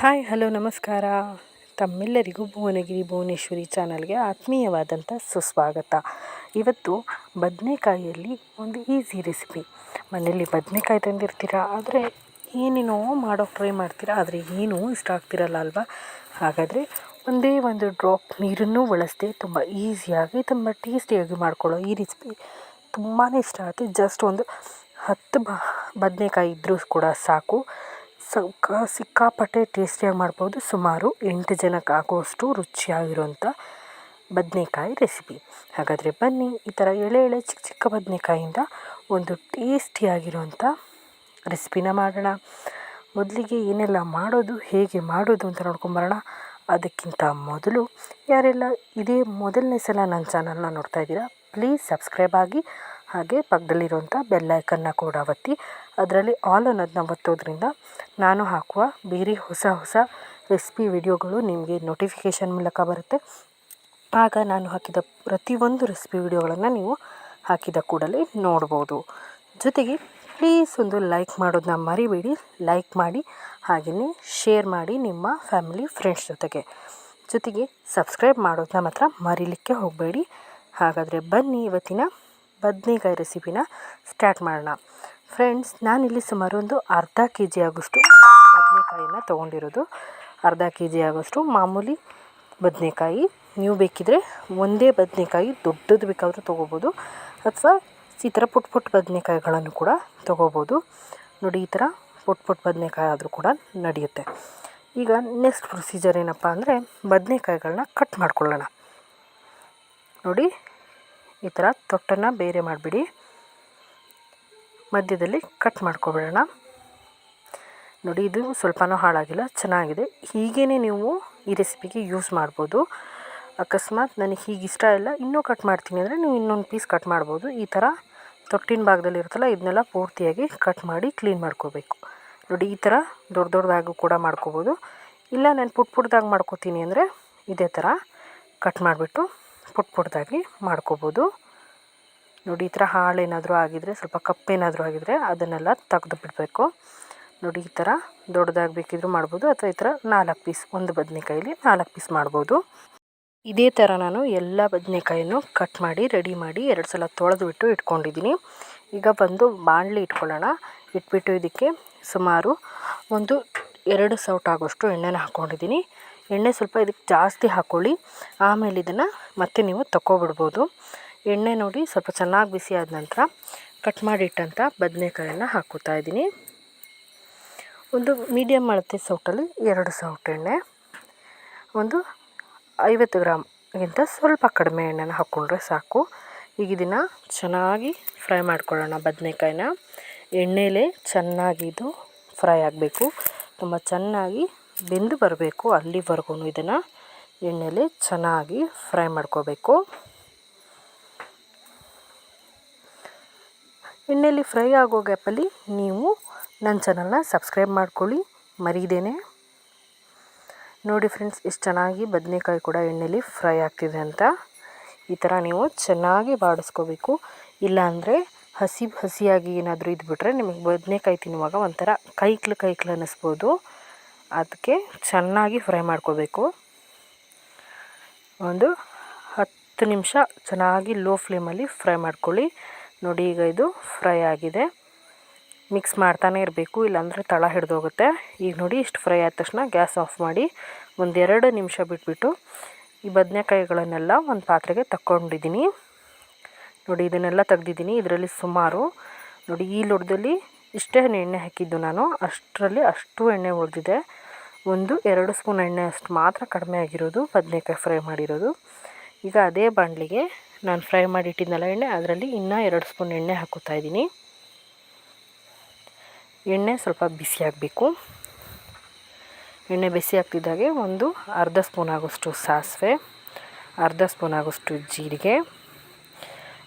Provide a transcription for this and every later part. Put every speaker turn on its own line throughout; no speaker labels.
Hi, hello, ನಮಸ್ಕಾರ. ತಮ್ಮೆಲ್ಲರಿಗೂ ಭುವನಗಿರಿ ಭುವನೇಶ್ವರಿ ಚಾನಲ್ಗೆ ಆತ್ಮೀಯವಾದಂಥ ಸುಸ್ವಾಗತ. ಇವತ್ತು ಬದನೆಕಾಯಿಯಲ್ಲಿ ಒಂದು ಈಸಿ ರೆಸಿಪಿ. ಮನೆಯಲ್ಲಿ ಬದನೆಕಾಯಿ ತಂದಿರ್ತೀರಾ? ಆದರೆ ಏನೇನೋ ಮಾಡೋಕ್ಕೆ ಟ್ರೈ ಮಾಡ್ತೀರಾ? ಆದರೆ ಏನೂ ಇಷ್ಟ ಆಗ್ತಿರಲ್ಲ ಅಲ್ವಾ? ಹಾಗಾದರೆ ಒಂದೇ ಒಂದು ಡ್ರಾಪ್ ನೀರನ್ನು ಬಳಸದೆ ತುಂಬ ಈಸಿಯಾಗಿ, ತುಂಬ ಟೇಸ್ಟಿಯಾಗಿ ಮಾಡ್ಕೊಳ್ಳೋ ಈ ರೆಸಿಪಿ ತುಂಬಾ ಇಷ್ಟ ಆಗುತ್ತೆ. ಜಸ್ಟ್ ಒಂದು ಹತ್ತು ಬ, ಬದನೆಕಾಯಿ ಇದ್ದರೂ ಕೂಡ ಸಾಕು. ಸಕ್ಕ ಸಿಕ್ಕಾಪಟ್ಟೆ ಟೇಸ್ಟಿಯಾಗಿ ಮಾಡ್ಬೋದು. ಸುಮಾರು ಎಂಟು ಜನಕ್ಕೆ ಆಗುವಷ್ಟು ರುಚಿಯಾಗಿರುವಂಥ ಬದನೆಕಾಯಿ ರೆಸಿಪಿ. ಹಾಗಾದರೆ ಬನ್ನಿ, ಈ ಥರ ಎಳೆ ಎಳೆ ಚಿಕ್ಕ ಚಿಕ್ಕ ಬದನೆಕಾಯಿಂದ ಒಂದು ಟೇಸ್ಟಿಯಾಗಿರುವಂಥ ರೆಸಿಪಿನ ಮಾಡೋಣ. ಮೊದಲಿಗೆ ಏನೆಲ್ಲ ಮಾಡೋದು, ಹೇಗೆ ಮಾಡೋದು ಅಂತ ನೋಡ್ಕೊಂಬರೋಣ ಅದಕ್ಕಿಂತ ಮೊದಲು ಯಾರೆಲ್ಲ ಇದೇ ಮೊದಲನೇ ಸಲ ನನ್ನ ಚಾನಲ್ನ ನೋಡ್ತಾ ಇದ್ದೀರಾ, ಪ್ಲೀಸ್ ಸಬ್ಸ್ಕ್ರೈಬ್ ಆಗಿ ಹಾಗೆ ಪಕ್ಕದಲ್ಲಿರುವಂಥ ಬೆಲ್ಲೈಕನ್ನ ಕೂಡ ಒತ್ತಿ ಅದರಲ್ಲಿ ಆಲ್ ಅನ್ನೋದನ್ನ ಒತ್ತೋದ್ರಿಂದ ನಾನು ಹಾಕುವ ಬೇರೆ ಹೊಸ ಹೊಸ ರೆಸಿಪಿ ವಿಡಿಯೋಗಳು ನಿಮಗೆ ನೋಟಿಫಿಕೇಷನ್ ಮೂಲಕ ಬರುತ್ತೆ. ಆಗ ನಾನು ಹಾಕಿದ ಪ್ರತಿಯೊಂದು ರೆಸಿಪಿ ವಿಡಿಯೋಗಳನ್ನು ನೀವು ಹಾಕಿದ ಕೂಡಲೇ ನೋಡ್ಬೋದು. ಜೊತೆಗೆ ಪ್ಲೀಸ್ ಒಂದು ಲೈಕ್ ಮಾಡೋದನ್ನ ಮರಿಬೇಡಿ. ಲೈಕ್ ಮಾಡಿ, ಹಾಗೆಯೇ ಶೇರ್ ಮಾಡಿ ನಿಮ್ಮ ಫ್ಯಾಮಿಲಿ ಫ್ರೆಂಡ್ಸ್ ಜೊತೆಗೆ. ಜೊತೆಗೆ ಸಬ್ಸ್ಕ್ರೈಬ್ ಮಾಡೋದನ್ನ ಮಾತ್ರ ಮರಿಲಿಕ್ಕೆ ಹೋಗಬೇಡಿ. ಹಾಗಾದರೆ ಬನ್ನಿ ಇವತ್ತಿನ ಬದನೆಕಾಯಿ ರೆಸಿಪಿನ ಸ್ಟಾರ್ಟ್ ಮಾಡೋಣ. ಫ್ರೆಂಡ್ಸ್ ನಾನಿಲ್ಲಿ ಸುಮಾರು ಒಂದು ಅರ್ಧ ಕೆ ಜಿ ಆಗೋಷ್ಟು ಬದನೆಕಾಯಿನ ತೊಗೊಂಡಿರೋದು. ಅರ್ಧ ಕೆ ಜಿ ಆಗೋಷ್ಟು ಮಾಮೂಲಿ ಬದನೇಕಾಯಿ. ನೀವು ಬೇಕಿದ್ರೆ ಒಂದೇ ಬದನೇಕಾಯಿ ದೊಡ್ಡದು ಬೇಕಾದರೂ ತೊಗೋಬೋದು. ಅಥವಾ ಈ ಥರ ಪುಟ್ ಪುಟ್ ಬದನೇಕಾಯಿಗಳನ್ನು ಕೂಡ ತೊಗೋಬೋದು. ನೋಡಿ, ಈ ಥರ ಪುಟ್ ಪುಟ್ ಬದನೇಕಾಯಿ ಆದರೂ ಕೂಡ ನಡೆಯುತ್ತೆ. ಈಗ ನೆಕ್ಸ್ಟ್ ಪ್ರೊಸೀಜರ್ ಏನಪ್ಪ ಅಂದರೆ ಬದನೇಕಾಯಿಗಳನ್ನ ಕಟ್ ಮಾಡ್ಕೊಳ್ಳೋಣ. ನೋಡಿ ಈ ಥರ ತೊಟ್ಟನ್ನು ಬೇರೆ ಮಾಡಿಬಿಡಿ. ಮಧ್ಯದಲ್ಲಿ ಕಟ್ ಮಾಡ್ಕೊಬಿಡೋಣ. ನೋಡಿ, ಇದು ಸ್ವಲ್ಪನೂ ಹಾಳಾಗಿಲ್ಲ, ಚೆನ್ನಾಗಿದೆ. ಹೀಗೇ ನೀವು ಈ ರೆಸಿಪಿಗೆ ಯೂಸ್ ಮಾಡ್ಬೋದು. ಅಕಸ್ಮಾತ್ ನನಗೆ ಹೀಗೆ ಇಷ್ಟ ಇಲ್ಲ, ಇನ್ನೂ ಕಟ್ ಮಾಡ್ತೀನಿ ಅಂದರೆ ನೀವು ಇನ್ನೊಂದು ಪೀಸ್ ಕಟ್ ಮಾಡ್ಬೋದು. ಈ ಥರ ತೊಟ್ಟಿನ ಭಾಗದಲ್ಲಿ ಇರುತ್ತಲ್ಲ, ಇದನ್ನೆಲ್ಲ ಪೂರ್ತಿಯಾಗಿ ಕಟ್ ಮಾಡಿ ಕ್ಲೀನ್ ಮಾಡ್ಕೋಬೇಕು. ನೋಡಿ, ಈ ಥರ ದೊಡ್ಡ ದೊಡ್ಡದಾಗೂ ಕೂಡ ಮಾಡ್ಕೋಬೋದು. ಇಲ್ಲ, ನಾನು ಪುಟ್ ಪುಟ್ಟದಾಗಿ ಮಾಡ್ಕೋತೀನಿ ಅಂದರೆ ಇದೇ ಥರ ಕಟ್ ಮಾಡಿಬಿಟ್ಟು ಪುಟ್ ಪುಟ್ಟದಾಗಿ ಮಾಡ್ಕೋಬೋದು. ನೋಡಿ, ಈ ಥರ ಹಾಳೇನಾದರೂ ಆಗಿದರೆ, ಸ್ವಲ್ಪ ಕಪ್ಪೇನಾದರೂ ಆಗಿದರೆ ಅದನ್ನೆಲ್ಲ ತೆಗೆದು ಬಿಡಬೇಕು ನೋಡಿ, ಈ ಥರ ದೊಡ್ಡದಾಗಿ ಬೇಕಿದ್ರೂ ಮಾಡ್ಬೋದು, ಅಥವಾ ಈ ಥರ ನಾಲ್ಕು ಪೀಸ್, ಒಂದು ಬದನೆಕಾಯಲ್ಲಿ ನಾಲ್ಕು ಪೀಸ್ ಮಾಡ್ಬೋದು. ಇದೇ ಥರ ನಾನು ಎಲ್ಲ ಬದನೆಕಾಯನ್ನು ಕಟ್ ಮಾಡಿ, ರೆಡಿ ಮಾಡಿ ಎರಡು ಸಲ ತೊಳೆದು ಬಿಟ್ಟು ಇಟ್ಕೊಂಡಿದ್ದೀನಿ. ಈಗ ಬಂದು ಬಾಣಲಿ ಇಟ್ಕೊಳ್ಳೋಣ. ಇಟ್ಬಿಟ್ಟು ಇದಕ್ಕೆ ಸುಮಾರು ಒಂದು ಎರಡು ಸೌಟ್ ಎಣ್ಣೆನ ಹಾಕ್ಕೊಂಡಿದ್ದೀನಿ. ಎಣ್ಣೆ ಸ್ವಲ್ಪ ಇದಕ್ಕೆ ಜಾಸ್ತಿ ಹಾಕ್ಕೊಳ್ಳಿ ಆಮೇಲೆ ಇದನ್ನು ಮತ್ತೆ ನೀವು ತಗೊಬಿಡ್ಬೋದು ಎಣ್ಣೆ ನೋಡಿ ಸ್ವಲ್ಪ ಚೆನ್ನಾಗಿ ಬಿಸಿ ಆದ ನಂತರ ಕಟ್ ಮಾಡಿಟ್ಟಂಥ ಬದನೆಕಾಯನ್ನು ಹಾಕೋತಾ ಇದ್ದೀನಿ. ಒಂದು ಮೀಡಿಯಮ್ ಅಳತೆ ಸೌಟಲ್ಲಿ ಎರಡು ಸೌಟ್ ಎಣ್ಣೆ. ಒಂದು ಐವತ್ತು ಗ್ರಾಮ್ಗಿಂತ ಸ್ವಲ್ಪ ಕಡಿಮೆ ಎಣ್ಣೆನ ಹಾಕ್ಕೊಂಡ್ರೆ ಸಾಕು. ಈಗ ಇದನ್ನು ಚೆನ್ನಾಗಿ ಫ್ರೈ ಮಾಡ್ಕೊಳ್ಳೋಣ ಬದನೆಕಾಯಿನ ಎಣ್ಣೆಲೇ ಚೆನ್ನಾಗಿ ಇದು ಫ್ರೈ ಆಗಬೇಕು. ತುಂಬ ಚೆನ್ನಾಗಿ ಬೆಂದು ಬರಬೇಕು, ಅಲ್ಲಿವರೆಗೂ ಇದನ್ನು ಎಣ್ಣೆಯಲ್ಲಿ ಚೆನ್ನಾಗಿ ಫ್ರೈ ಮಾಡ್ಕೋಬೇಕು. ಎಣ್ಣೆಯಲ್ಲಿ ಫ್ರೈ ಆಗೋ ಗ್ಯಾಪಲ್ಲಿ ನೀವು ನನ್ನ ಚಾನಲ್ನ ಸಬ್ಸ್ಕ್ರೈಬ್ ಮಾಡ್ಕೊಳ್ಳಿ, ಮರೀದೇನೆ. ನೋಡಿ ಫ್ರೆಂಡ್ಸ್ ಎಷ್ಟು ಚೆನ್ನಾಗಿ ಬದನೆಕಾಯಿ ಕೂಡ ಎಣ್ಣೆಲಿ ಫ್ರೈ ಆಗ್ತಿದೆ ಅಂತ. ಈ ಥರ ನೀವು ಚೆನ್ನಾಗಿ ಬಾಡಿಸ್ಕೋಬೇಕು. ಇಲ್ಲಾಂದರೆ ಹಸಿ ಹಸಿಯಾಗಿ ಏನಾದರೂ ಇದ್ಬಿಟ್ರೆ ನಿಮಗೆ ಬದನೆಕಾಯಿ ತಿನ್ನುವಾಗ ಒಂಥರ ಕೈಕ್ಲು ಕೈಕ್ಲು ಅನ್ನಿಸ್ಬೋದು. ಅದಕ್ಕೆ ಚೆನ್ನಾಗಿ ಫ್ರೈ ಮಾಡ್ಕೋಬೇಕು. ಒಂದು ಹತ್ತು ನಿಮಿಷ ಚೆನ್ನಾಗಿ ಲೋ ಫ್ಲೇಮಲ್ಲಿ ಫ್ರೈ ಮಾಡ್ಕೊಳ್ಳಿ. ನೋಡಿ, ಈಗ ಇದು ಫ್ರೈ ಆಗಿದೆ. ಮಿಕ್ಸ್ ಮಾಡ್ತಾನೆ ಇರಬೇಕು, ಇಲ್ಲಾಂದರೆ ತಳ ಹಿಡಿದೋಗುತ್ತೆ. ಈಗ ನೋಡಿ, ಇಷ್ಟು ಫ್ರೈ ಆದ ತಕ್ಷಣ ಗ್ಯಾಸ್ ಆಫ್ ಮಾಡಿ ಒಂದೆರಡು ನಿಮಿಷ ಬಿಟ್ಬಿಟ್ಟು ಈ ಬದನೆಕಾಯಿಗಳನ್ನೆಲ್ಲ ಒಂದು ಪಾತ್ರೆಗೆ ತಕ್ಕೊಂಡಿದ್ದೀನಿ. ನೋಡಿ, ಇದನ್ನೆಲ್ಲ ತೆಗ್ದಿದ್ದೀನಿ. ಇದರಲ್ಲಿ ಸುಮಾರು, ನೋಡಿ, ಈ ಲೋಟದಲ್ಲಿ ಇಷ್ಟೇ ಎಣ್ಣೆ ಹಾಕಿದ್ದು ನಾನು. ಅಷ್ಟರಲ್ಲಿ ಅಷ್ಟು ಎಣ್ಣೆ ಉಳಿದಿದೆ. ಒಂದು, ಎರಡು ಸ್ಪೂನ್ ಎಣ್ಣೆ ಅಷ್ಟು ಮಾತ್ರ ಕಡಿಮೆ ಆಗಿರೋದು. ಬದನೆಕಾಯಿ ಫ್ರೈ ಮಾಡಿರೋದು. ಈಗ ಅದೇ ಬಾಂಡ್ಲಿಗೆ ನಾನು ಫ್ರೈ ಮಾಡಿ ಇಟ್ಟಿದ್ನಲ್ಲ ಎಣ್ಣೆ, ಅದರಲ್ಲಿ ಇನ್ನೂ ಎರಡು ಸ್ಪೂನ್ ಎಣ್ಣೆ ಹಾಕೋತಾ ಇದ್ದೀನಿ. ಎಣ್ಣೆ ಸ್ವಲ್ಪ ಬಿಸಿ ಆಗಬೇಕು. ಎಣ್ಣೆ ಬಿಸಿ ಆಗ್ತಿದ್ದಾಗೆ ಒಂದು ಅರ್ಧ ಸ್ಪೂನ್ ಆಗೋಷ್ಟು ಸಾಸಿವೆ, ಅರ್ಧ ಸ್ಪೂನ್ ಆಗೋಷ್ಟು ಜೀರಿಗೆ,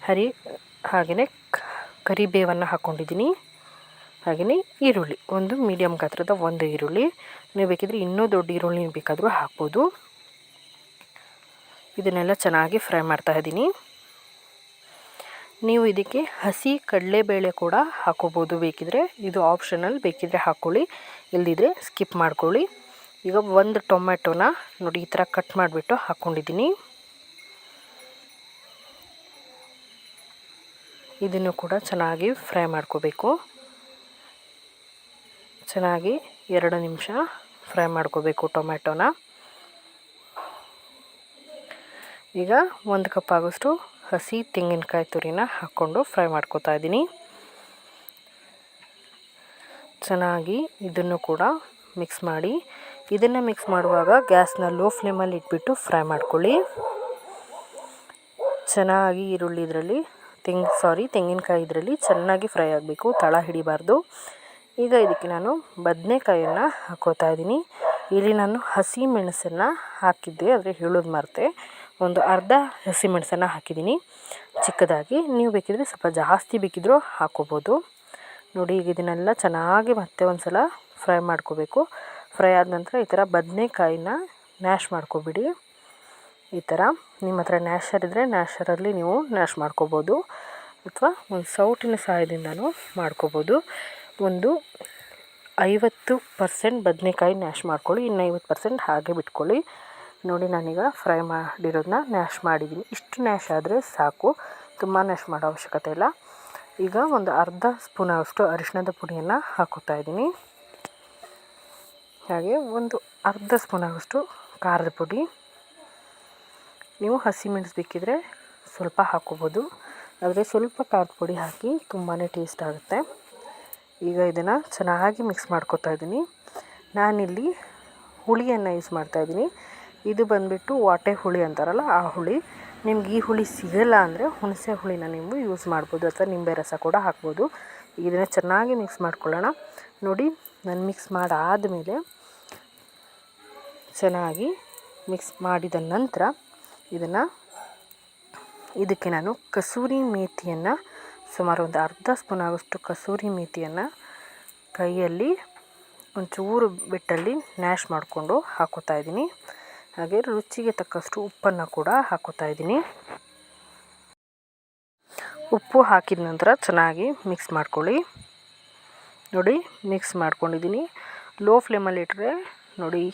ಹರಿ ಹಾಗೆಯೇ ಕರಿಬೇವನ್ನು ಹಾಕ್ಕೊಂಡಿದ್ದೀನಿ ಹಾಗೆಯೇ ಈರುಳ್ಳಿ, ಒಂದು ಮೀಡಿಯಮ್ ಗಾತ್ರದ ಒಂದು ಈರುಳ್ಳಿ. ನೀವು ಬೇಕಿದ್ರೆ ಇನ್ನೂ ದೊಡ್ಡ ಈರುಳ್ಳಿ ಬೇಕಾದರೂ ಹಾಕ್ಬೋದು. ಇದನ್ನೆಲ್ಲ ಚೆನ್ನಾಗಿ ಫ್ರೈ ಮಾಡ್ತಾ ಇದ್ದೀನಿ. ನೀವು ಇದಕ್ಕೆ ಹಸಿ ಕಡಲೆಬೇಳೆ ಕೂಡ ಹಾಕೋಬೋದು. ಬೇಕಿದ್ರೆ ಇದು ಆಪ್ಷನಲ್ ಬೇಕಿದ್ರೆ ಹಾಕ್ಕೊಳ್ಳಿ ಇಲ್ಲದಿದ್ದರೆ ಸ್ಕಿಪ್ ಮಾಡ್ಕೊಳ್ಳಿ. ಈಗ ಒಂದು ಟೊಮೆಟೊನ ನೋಡಿ ಈ ಥರ ಕಟ್ ಮಾಡಿಬಿಟ್ಟು ಹಾಕ್ಕೊಂಡಿದ್ದೀನಿ ಇದನ್ನು ಕೂಡ ಚೆನ್ನಾಗಿ ಫ್ರೈ ಮಾಡ್ಕೋಬೇಕು. ಚೆನ್ನಾಗಿ ಎರಡು ನಿಮಿಷ ಫ್ರೈ ಮಾಡ್ಕೋಬೇಕು ಟೊಮೆಟೊನ ಈಗ ಒಂದು ಕಪ್ ಆಗೋಷ್ಟು ಹಸಿ ತೆಂಗಿನಕಾಯಿ ತುರಿನ ಹಾಕ್ಕೊಂಡು ಫ್ರೈ ಮಾಡ್ಕೋತಾ ಇದ್ದೀನಿ. ಚೆನ್ನಾಗಿ ಇದನ್ನು ಕೂಡ ಮಿಕ್ಸ್ ಮಾಡಿ. ಇದನ್ನು ಮಿಕ್ಸ್ ಮಾಡುವಾಗ ಗ್ಯಾಸ್ನ ಲೋ ಫ್ಲೇಮಲ್ಲಿ ಇಟ್ಬಿಟ್ಟು ಫ್ರೈ ಮಾಡ್ಕೊಳ್ಳಿ. ಚೆನ್ನಾಗಿ ಈರುಳ್ಳಿ ಇದರಲ್ಲಿ ತೆಂಗ್, ಸಾರಿ ತೆಂಗಿನಕಾಯಿ ಇದರಲ್ಲಿ ಚೆನ್ನಾಗಿ ಫ್ರೈ ಆಗಬೇಕು, ತಳ ಹಿಡಿಬಾರ್ದು. ಈಗ ಇದಕ್ಕೆ ನಾನು ಬದನೆಕಾಯನ್ನು ಹಾಕೋತಾ ಇದ್ದೀನಿ. ಇಲ್ಲಿ ನಾನು ಹಸಿ ಮೆಣಸನ್ನು ಹಾಕಿದ್ದೆ, ಆದರೆ ಹೇಳೋದು ಮರೆತೆ. ಒಂದು ಅರ್ಧ ಹಸಿ ಮೆಣಸನ್ನು ಹಾಕಿದ್ದೀನಿ. ಚಿಕ್ಕದಾಗಿ, ನೀವು ಬೇಕಿದ್ರೆ ಸ್ವಲ್ಪ ಜಾಸ್ತಿ ಬೇಕಿದ್ದರೂ ಹಾಕೋಬೋದು. ನೋಡಿ, ಈಗ ಇದನ್ನೆಲ್ಲ ಚೆನ್ನಾಗಿ ಮತ್ತೆ ಒಂದು ಸಲ ಫ್ರೈ ಮಾಡ್ಕೋಬೇಕು. ಫ್ರೈ ಆದ ನಂತರ ಈ ಥರ ಬದನೆಕಾಯಿನ ನ್ಯಾಶ್ ಮಾಡ್ಕೋಬಿಡಿ. ಈ ಥರ ನಿಮ್ಮ ಹತ್ರ ನ್ಯಾಶರ್ ಇದ್ದರೆ ನ್ಯಾಶರಲ್ಲಿ ನೀವು ನ್ಯಾಶ್ ಮಾಡ್ಕೋಬೋದು. ಅಥವಾ ಒಂದು ಸೌಟಿನ ಸಹಾಯದಿಂದನೂ ಮಾಡ್ಕೋಬೋದು. ಒಂದು ಐವತ್ತು ಪರ್ಸೆಂಟ್ ಬದನೆಕಾಯಿ ನ್ಯಾಶ್ ಮಾಡ್ಕೊಳ್ಳಿ, ಇನ್ನು ಐವತ್ತು ಪರ್ಸೆಂಟ್ ಹಾಗೆ ಬಿಟ್ಕೊಳ್ಳಿ. ನೋಡಿ, ನಾನೀಗ ಫ್ರೈ ಮಾಡಿರೋದನ್ನ ನ್ಯಾಶ್ ಮಾಡಿದ್ದೀನಿ. ಇಷ್ಟು ನ್ಯಾಶ್ ಆದರೆ ಸಾಕು, ತುಂಬ ನ್ಯಾಶ್ ಮಾಡೋ ಅವಶ್ಯಕತೆ ಇಲ್ಲ. ಈಗ ಒಂದು ಅರ್ಧ ಸ್ಪೂನ್ ಅಷ್ಟು ಅರಿಶಿಣದ ಪುಡಿಯನ್ನು ಹಾಕೋತಾ ಇದ್ದೀನಿ. ಹಾಗೆ ಒಂದು ಅರ್ಧ ಸ್ಪೂನ್ ಆಗೋಷ್ಟು ಖಾರದ ಪುಡಿ. ನೀವು ಹಸಿಮೆಣಸು ಬೇಕಿದ್ರೆ ಸ್ವಲ್ಪ ಹಾಕೋಬೋದು. ಆದರೆ ಸ್ವಲ್ಪ ಖಾರದ ಪುಡಿ ಹಾಕಿ ತುಂಬಾ ಟೇಸ್ಟ್ ಆಗುತ್ತೆ. ಈಗ ಇದನ್ನು ಚೆನ್ನಾಗಿ ಮಿಕ್ಸ್ ಮಾಡ್ಕೊತಾ ಇದ್ದೀನಿ ನಾನಿಲ್ಲಿ ಹುಳಿಯನ್ನು ಯೂಸ್ ಮಾಡ್ತಾಯಿದ್ದೀನಿ ಇದು ಬಂದುಬಿಟ್ಟು ವಾಟೆ ಹುಳಿ ಅಂತಾರಲ್ಲ, ಆ ಹುಳಿ. ನಿಮ್ಗೆ ಈ ಹುಳಿ ಸಿಗಲ್ಲ ಅಂದರೆ ಹುಣಸೆ ಹುಳಿನ ನೀವು ಯೂಸ್ ಮಾಡ್ಬೋದು ಅಥವಾ ನಿಂಬೆ ರಸ ಕೂಡ ಹಾಕ್ಬೋದು. ಇದನ್ನು ಚೆನ್ನಾಗಿ ಮಿಕ್ಸ್ ಮಾಡ್ಕೊಳ್ಳೋಣ. ನೋಡಿ, ನಾನು ಮಿಕ್ಸ್ ಮಾಡಾದಮೇಲೆ ಚೆನ್ನಾಗಿ ಮಿಕ್ಸ್ ಮಾಡಿದ ನಂತರ ಇದನ್ನು, ಇದಕ್ಕೆ ನಾನು ಕಸೂರಿ ಮೇಥಿಯನ್ನು ಸುಮಾರು ಒಂದು ಅರ್ಧ ಸ್ಪೂನ್ ಆಗೋಷ್ಟು ಕಸೂರಿ ಮೇಥಿಯನ್ನು ಕೈಯಲ್ಲಿ ಒಂಚೂರು ಬಿಟ್ಟಲ್ಲಿ ನ್ಯಾಶ್ ಮಾಡಿಕೊಂಡು ಹಾಕೋತಾ ಇದ್ದೀನಿ. ಹಾಗೆ ರುಚಿಗೆ ತಕ್ಕಷ್ಟು ಉಪ್ಪನ್ನು ಕೂಡ ಹಾಕೋತಾ ಇದ್ದೀನಿ. ಉಪ್ಪು ಹಾಕಿದ ನಂತರ ಚೆನ್ನಾಗಿ ಮಿಕ್ಸ್ ಮಾಡ್ಕೊಳ್ಳಿ. ನೋಡಿ, ಮಿಕ್ಸ್ ಮಾಡ್ಕೊಂಡಿದ್ದೀನಿ. ಲೋ ಫ್ಲೇಮಲ್ಲಿ ಇಟ್ಟರೆ ನೋಡಿ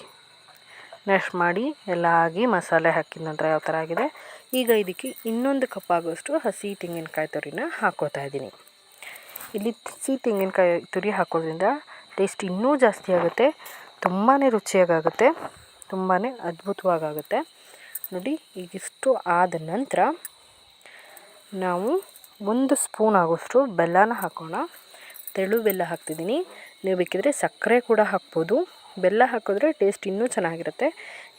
ನ್ಯಾಶ್ ಮಾಡಿ ಎಲ್ಲ ಆಗಿ ಮಸಾಲೆ ಹಾಕಿದ ನಂತರ ಯಾವ ಥರ ಆಗಿದೆ. ಈಗ ಇದಕ್ಕೆ ಇನ್ನೊಂದು ಕಪ್ ಆಗೋಷ್ಟು ಹಸಿ ತೆಂಗಿನಕಾಯಿ ತುರಿನ ಹಾಕೋತಾ ಇದ್ದೀನಿ. ಇಲ್ಲಿ ಹಸಿ ತೆಂಗಿನಕಾಯಿ ತುರಿ ಹಾಕೋದ್ರಿಂದ ಟೇಸ್ಟ್ ಇನ್ನೂ ಜಾಸ್ತಿ ಆಗುತ್ತೆ ತುಂಬಾ ರುಚಿಯಾಗುತ್ತೆ ತುಂಬಾ ಅದ್ಭುತವಾಗುತ್ತೆ ನೋಡಿ, ಈಗಿಷ್ಟು ಆದ ನಂತರ ನಾವು ಒಂದು ಸ್ಪೂನ್ ಆಗೋಷ್ಟು ಬೆಲ್ಲನ ಹಾಕೋಣ. ತೆಳು ಬೆಲ್ಲ ಹಾಕ್ತಿದ್ದೀನಿ. ನೀವು ಬೇಕಿದ್ರೆ ಸಕ್ಕರೆ ಕೂಡ ಹಾಕ್ಬೋದು. ಬೆಲ್ಲ ಹಾಕಿದ್ರೆ ಟೇಸ್ಟ್ ಇನ್ನೂ ಚೆನ್ನಾಗಿರುತ್ತೆ.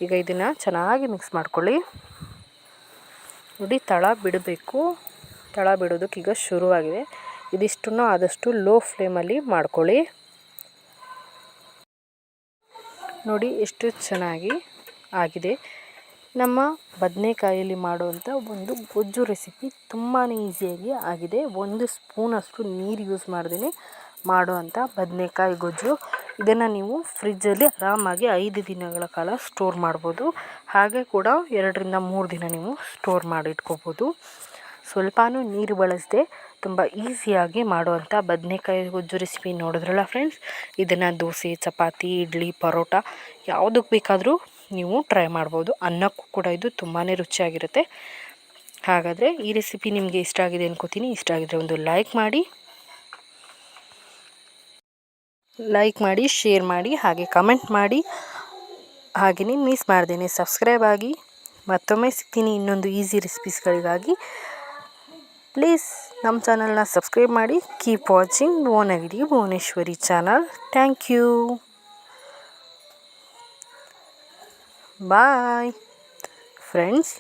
ಈಗ ಇದನ್ನು ಚೆನ್ನಾಗಿ ಮಿಕ್ಸ್ ಮಾಡ್ಕೊಳ್ಳಿ. ನೋಡಿ ತಳ ಬಿಡಬೇಕು. ತಳ ಬಿಡೋದಕ್ಕೆ ಈಗ ಶುರುವಾಗಿದೆ. ಇದಿಷ್ಟನ್ನು ಆದಷ್ಟು ಲೋ ಫ್ಲೇಮಲ್ಲಿ ಮಾಡ್ಕೊಳ್ಳಿ. ನೋಡಿ ಎಷ್ಟು ಚೆನ್ನಾಗಿ ಆಗಿದೆ. ನಮ್ಮ ಬದನೆಕಾಯಲ್ಲಿ ಮಾಡುವಂಥ ಒಂದು ಗೊಜ್ಜು ರೆಸಿಪಿ ತುಂಬಾ ಈಸಿಯಾಗಿ ಆಗಿದೆ. ಒಂದು ಸ್ಪೂನಷ್ಟು ನೀರು ಯೂಸ್ ಮಾಡ್ದೇ ಮಾಡುವಂಥ ಬದನೆಕಾಯಿ ಗೊಜ್ಜು. ಇದನ್ನು ನೀವು ಫ್ರಿಜ್ಜಲ್ಲಿ ಆರಾಮಾಗಿ ಐದು ದಿನಗಳ ಕಾಲ ಸ್ಟೋರ್ ಮಾಡ್ಬೋದು. ಹಾಗೆ ಕೂಡ ಎರಡರಿಂದ ಮೂರು ದಿನ ನೀವು ಸ್ಟೋರ್ ಮಾಡಿ ಇಟ್ಕೋಬೋದು ಸ್ವಲ್ಪನೂ ನೀರು ಬಳಸದೆ ತುಂಬ ಈಸಿಯಾಗಿ ಮಾಡುವಂಥ ಬದನೆಕಾಯಿ ಗೊಜ್ಜು ರೆಸಿಪಿ ನೋಡಿದ್ರಲ್ಲ ಫ್ರೆಂಡ್ಸ್? ಇದನ್ನು ದೋಸೆ, ಚಪಾತಿ, ಇಡ್ಲಿ, ಪರೋಟ ಯಾವುದಕ್ಕೆ ಬೇಕಾದರೂ ನೀವು ಟ್ರೈ ಮಾಡ್ಬೋದು. ಅನ್ನಕ್ಕೂ ಕೂಡ ಇದು ತುಂಬಾ ರುಚಿಯಾಗಿರುತ್ತೆ. ಹಾಗಾದರೆ ಈ ರೆಸಿಪಿ ನಿಮಗೆ ಇಷ್ಟ ಆಗಿದೆ ಅನ್ಕೋತೀನಿ. ಇಷ್ಟ ಆಗಿದ್ರೆ ಒಂದು ಲೈಕ್ ಮಾಡಿ. ಲೈಕ್ ಮಾಡಿ ಶೇರ್ ಮಾಡಿ, ಹಾಗೆ ಕಮೆಂಟ್ ಮಾಡಿ. ಹಾಗೆಯೇ ಮಿಸ್ ಮಾಡ್ದೇನೆ. ಸಬ್ಸ್ಕ್ರೈಬ್ ಆಗಿ, ಮತ್ತೊಮ್ಮೆ ಸಿಗ್ತೀನಿ ಇನ್ನೊಂದು ಈಸಿ ರೆಸಿಪೀಸ್ಗಳಿಗಾಗಿ ಪ್ಲೀಸ್ ನಮ್ಮ ಚಾನಲ್ನ ಸಬ್ಸ್ಕ್ರೈಬ್ ಮಾಡಿ. Keep watching Bhuvanagiri Bhuvaneshwari channel thank you bye friends